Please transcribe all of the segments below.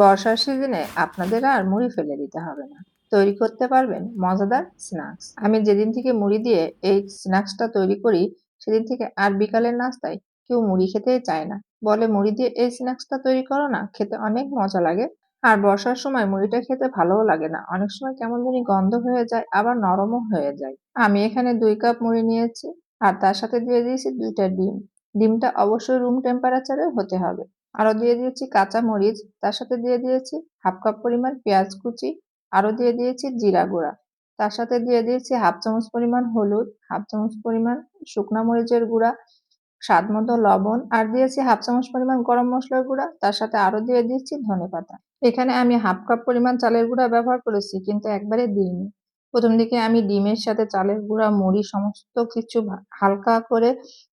বর্ষার সিজনে আপনাদের আর মুড়ি ফেলে দিতে হবে না। তৈরি করতে পারবেন মজাদার স্ন্যাক্স। আমি যেদিন থেকে মুড়ি দিয়ে এই স্ন্যাক্সটা তৈরি করি, সেদিন থেকে আর বিকালের নাস্তায় কেউ মুড়ি খেতেই চায় না। বলে, মুড়ি দিয়ে এই স্ন্যাক্সটা তৈরি করো না, খেতে অনেক মজা লাগে। আর বর্ষার সময় মুড়িটা খেতে ভালোও লাগে না। অনেক সময় কেমন জানি গন্ধ হয়ে যায়, আবার নরমও হয়ে যায়। আমি এখানে দুই কাপ মুড়ি নিয়েছি, আর তার সাথে দিয়ে দিয়েছি দুইটা ডিম। ডিমটা অবশ্যই রুম টেম্পারেচারে হতে হবে। আরও দিয়ে দিয়েছি কাঁচা মরিচ তার সাথে দিয়ে দিয়েছি হাফ কাপ পরিমাণ পেঁয়াজ কুচি আরও দিয়ে দিয়েছি জিরা গুঁড়া, তার সাথে দিয়ে দিয়েছি হাফ চামচ পরিমাণ হলুদ, হাফ চামচ পরিমাণ শুকনা মরিচের গুঁড়া, স্বাদ মতো লবণ, আর দিয়েছি হাফ চামচ পরিমাণ গরম মশলার গুঁড়া, তার সাথে আরও দিয়ে দিয়েছি ধনে পাতা। এখানে আমি হাফ কাপ পরিমাণ চালের গুঁড়া ব্যবহার করেছি, কিন্তু একবারে দিইনি। প্রথম দিকে আমি ডিমের সাথে চালের গুঁড়া, মুড়ি, সমস্ত কিছু হালকা করে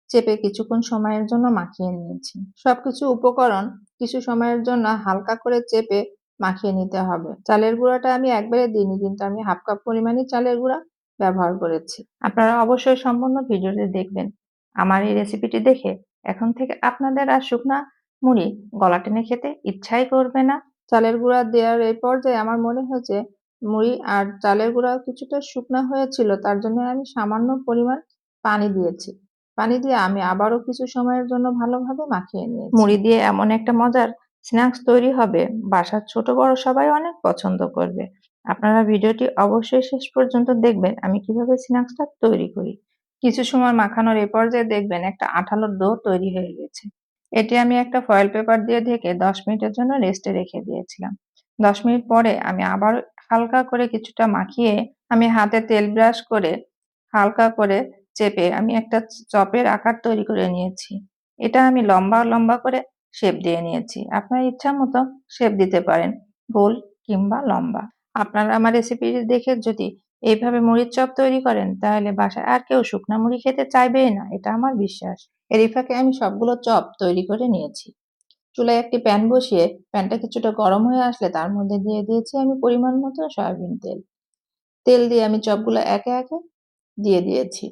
চেপে কিছুক্ষণ সময়ের জন্য মাখিয়ে নিয়েছি। সবকিছু উপকরণ কিছু সময়ের জন্য হালকা করে চেপে মাখিয়ে নিতে হবে। চালের গুঁড়াটা আমি একবারে দিইনি, কিন্তু আমি হাফ কাপ পরিমাণে চালের গুঁড়া ব্যবহার করেছি। আপনারা অবশ্যই সম্পূর্ণ ভিডিওটি দেখবেন। আমার এই রেসিপিটি দেখে এখন থেকে আপনাদের আর শুকনা মুড়ি গলা টেনে খেতে ইচ্ছাই করবে না। চালের গুঁড়া দেওয়ার এই পর্যায়ে আমার মনে হয়েছে মুড়ি আর চালের গুঁড়া কিছুটা শুকনা হয়েছিল, তার জন্য আমি সামান্য পরিমাণ পানি দিয়েছি। পানি দিয়ে আমি আবারও কিছু সময়ের জন্য ভালোভাবে মাখিয়ে নিয়েছি। মুড়ি দিয়ে এমন একটা মজার স্ন্যাক্স তৈরি হবে, বাসার ছোট বড় সবাই অনেক পছন্দ করবে। আপনারা ভিডিওটি অবশ্যই শেষ পর্যন্ত দেখবেন, আমি কীভাবে স্ন্যাক্সটা তৈরি করি। কিছু সময় মাখানোর এই পর্যায়ে দেখবেন একটা আঠালো ডো তৈরি হয়ে গেছে। এটি আমি একটা ফয়েল পেপার দিয়ে ঢেকে দশ মিনিটের জন্য রেস্টে রেখে দিয়েছিলাম। দশ মিনিট পরে আমি আবার হালকা করে কিছুটা মাখিয়ে, আমি হাতে তেল ব্রাশ করে হালকা করে চেপে আমি একটা চপের আকার তৈরি করে নিয়েছি। এটা আমি লম্বা লম্বা করে শেপ দিয়ে নিয়েছি। আপনার ইচ্ছা মতো শেপ দিতে পারেন, গোল কিংবা লম্বা। আপনারা আমার রেসিপি দেখে যদি এইভাবে মুড়ির চপ তৈরি করেন, তাহলে বাসায় আর কেউ শুকনা মুড়ি খেতে চাইবেই না, এটা আমার বিশ্বাস। এর ফাঁকে আমি সবগুলো চপ তৈরি করে নিয়েছি। চুলায় একটি প্যান বসিয়ে প্যানটা কিছুটা গরম হয়ে আসলে তার মধ্যে দিয়ে দিয়েছি আমি পরিমাণ মতো সয়াবিন তেল। তেল দিয়ে আমি চপগুলো একে একে দিয়ে দিয়েছি।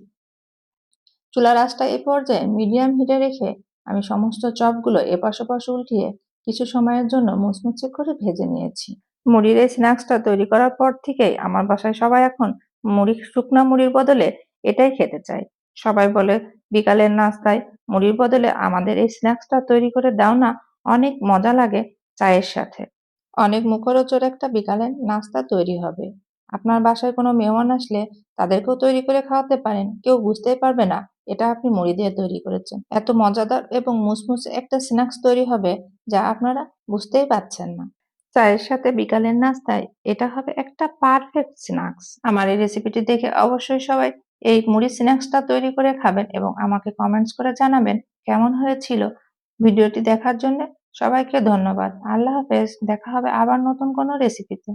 চুলার আঁচটা এ পর্যায়ে মিডিয়াম হিটে রেখে আমি সমস্ত চপগুলো এপাশ ওপাশ উল্টিয়ে কিছু সময়ের জন্য মুচমুচে করে ভেজে নিয়েছি। মুড়ির এই স্ন্যাক্সটা তৈরি করার পর থেকেই আমার বাসায় সবাই এখন মুড়ি, শুকনা মুড়ির বদলে এটাই খেতে চায়। সবাই বলে, বিকালের নাস্তায় মুড়ির বদলে আমাদের এই স্ন্যাক্সটা তৈরি করে দাও না, অনেক মজা লাগে চায়ের সাথে। অনেক মুখরোচর একটা বিকালের নাস্তা তৈরি হবে। আপনার বাসায় কোনো মেহমান আসলে তাদেরকেও তৈরি করে খাওয়াতে পারেন, কেউ বুঝতেই পারবে না, এটা আপনি মুড়ি দিয়ে তৈরি করেছেন। এত মজাদার এবং মুসমুসে একটা স্ন্যাক্স তৈরি হবে যা আপনারা বুঝতেই পারছেন না। চায়ের সাথে বিকালের নাস্তায় এটা হবে একটা পারফেক্ট স্ন্যাক্স। আমার এই রেসিপিটি দেখে অবশ্যই সবাই এই মুড়ি স্ন্যাক্সটা তৈরি করে খাবেন এবং আমাকে কমেন্টস করে জানাবেন কেমন হয়েছিল ভিডিওটি দেখার জন্য। সবাইকে ধন্যবাদ। আল্লাহ হাফেজ। দেখা হবে আবার নতুন কোনো রেসিপিতে